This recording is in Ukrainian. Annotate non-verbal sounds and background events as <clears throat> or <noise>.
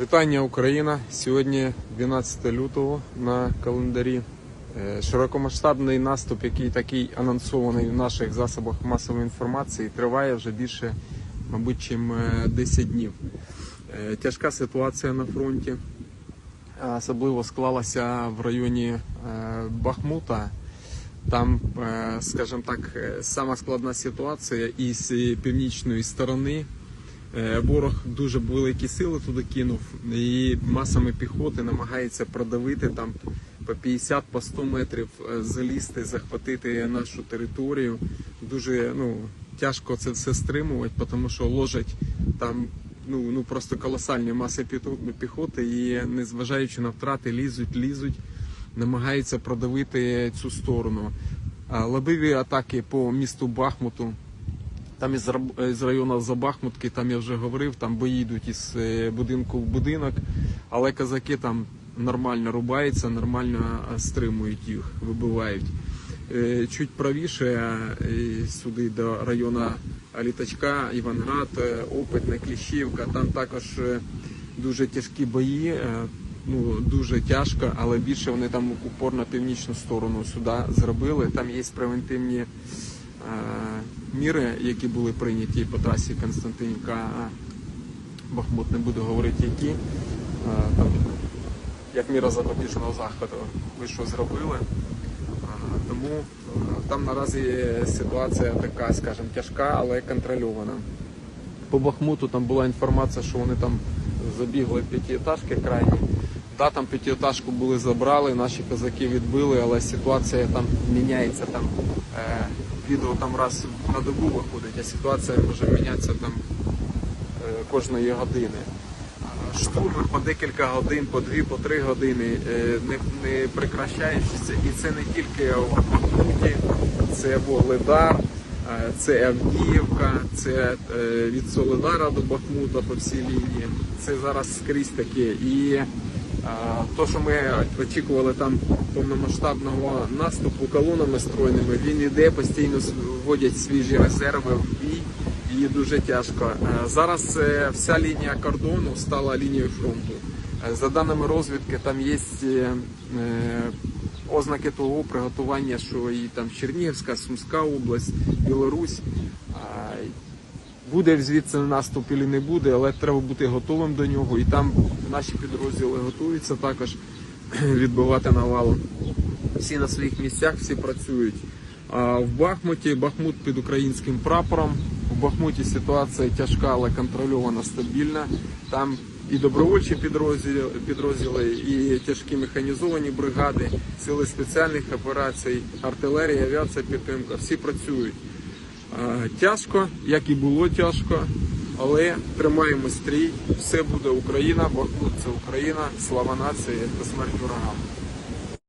Вітання Україна! Сьогодні 12 лютого на календарі. Е, Широкомасштабний наступ, який такий анонсований в наших засобах масової інформації, триває вже більше, мабуть, чим е, 10 днів. Е, Тяжка ситуація на фронті, особливо склалася в районі е, Бахмута. Там, е, скажімо так, е, сама складна ситуація із е, північної сторони. Е, Ворог дуже великі сили туди кинув і масами піхоти намагається продавити там по 50 по 100 метрів е, залізти, захватити нашу територію. Дуже ну, тяжко це все стримувати, тому що ложать там ну, ну просто колосальні маси піхоти і незважаючи на втрати, лізуть, лізуть, намагаються продавити цю сторону. А Лобові атаки по місту Бахмуту. Там із, з району Забахмутки, там я вже говорив, там бої йдуть із е, будинку в будинок, але казаки там нормально рубаються, нормально е, стримують їх, вибивають. Е, Чуть правіше сюди до району Літачка, Іванград, Опитне, Кліщівка, там також дуже тяжкі бої. Ну, дуже тяжко, але більше вони там упор на північну сторону сюди зробили. Там є превентивні міри, які були прийняті по трасі Константинівка Бахмут, не буду говорити які. Е, Там, як міра запобіжного заходу, ви що зробили. Е, Тому е, там наразі ситуація така, скажімо, тяжка, але контрольована. По Бахмуту там була інформація, що вони там забігли п'ятиэтажки крайні. Да, там п'ятиэтажку були забрали, наші козаки відбили, але ситуація там міняється. Там е, відео там раз на добу виходить, а ситуація може мінятися там е, кожної години. Штурми по декілька годин, по дві, по три години, е, не, не прекращаючися. І це не тільки Бахмуті, це Вогледар, е, це Авдіївка, це е, від Солидара до Бахмута по всій лінії. Це зараз скрізь таке. І то, що ми очікували там повномасштабного наступу колонами стройними, він іде, постійно вводять свіжі резерви в бій і дуже тяжко. Е, Зараз е, вся лінія кордону стала лінією фронту. Е, За даними розвідки, там є ознаки того приготування, що і там Чернігівська, Сумська область, Білорусь. Буде звідси наступ і не буде, але треба бути готовим до нього. І там наші підрозділи готуються також <clears throat> відбивати навалу. Всі на своїх місцях, всі працюють. А в Бахмуті Бахмут під українським прапором. У Бахмуті ситуація тяжка, але контрольована, стабільна. Там і добровольчі підрозділи, підрозділи, і тяжкі механізовані бригади, сили спеціальних операцій, артилерія, авіація, підтримка. Всі працюють. Тяжко, як і було тяжко, але тримаємо стрій. Все буде Україна, Бахмут це Україна, слава нації та смерть ворогам.